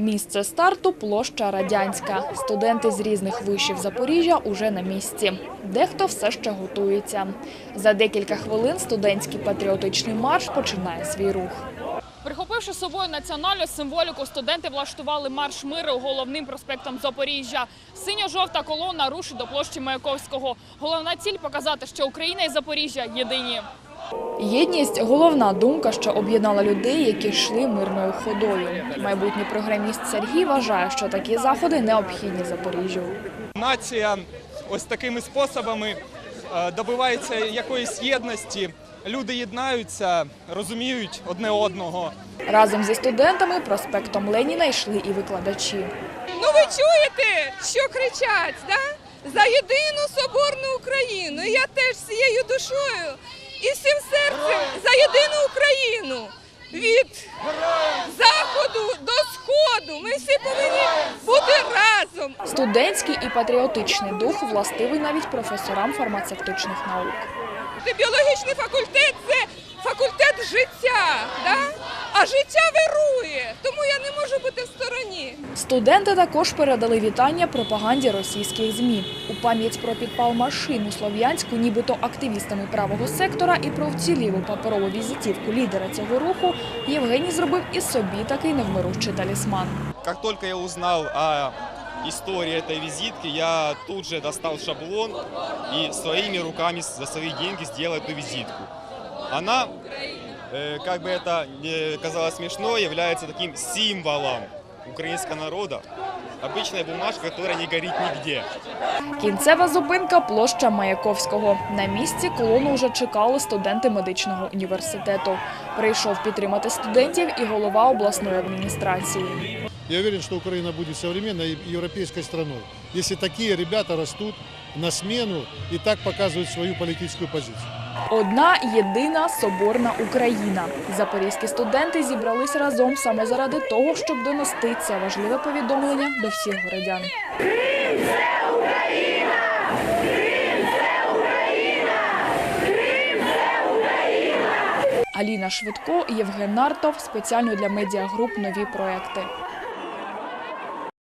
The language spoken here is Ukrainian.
Місце старту площа Радянська. Студенти з різних вишів Запоріжжя уже на місці. Дехто все ще готується. За декілька хвилин студентський патріотичний марш починає свій рух. Прихопивши з собою національну символіку, студенти влаштували марш миру головним проспектом Запоріжжя. Синьо-жовта колона рушить до площі Маяковського. Головна ціль показати, що Україна і Запоріжжя єдині. Єдність головна думка, що об'єднала людей, які йшли мирною ходою. Майбутній програміст Сергій вважає, що такі заходи необхідні Запоріжжю. Нація ось такими способами е, добивається якоїсь єдності. Люди єднаються, розуміють одне одного. Разом зі студентами проспектом Леніна йшли і викладачі. Ну ви чуєте, що кричать, да? За єдину соборну Україну. Я теж всією душою і всім серцем за єдину Україну. Від заходу до сходу. Ми всі повинні бути разом. Студентський і патріотичний дух властивий навіть професорам фармацевтичних наук. Біологічний факультет це факультет життя? а життя вирує, тому я не можу бути в стороні. Студенти також передали вітання пропаганді російських ЗМІ. У пам'ять про підпал машин у Слов'янську, нібито активістами правого сектора і про вцілілу паперову візитівку лідера цього руху, Євгеній зробив і собі такий невмирущий талісман. Как только я узнал о истории этой визитки, я тут же достал шаблон и своими руками за свои деньги сделал эту визитку. Она, э, как бы это ни казалось смешно, является таким символом украинского народа. Обычная бумажка, которая не горит нигде. Кінцева зупинка площа Маяковського. На місці колону вже чекали студенти медичного університету. Прийшов підтримати студентів і голова обласної адміністрації. Я уверен, что Украина будет современной европейской страной, если такие ребята растут на смену и так показывают свою политическую позицию. Одна єдина соборна Україна. Запорізькі студенти зібрались разом саме заради того, щоб донести це важливе повідомлення до всіх городян. Аліна Швидко, Євген Нартов спеціально для медіагруп нові проекти.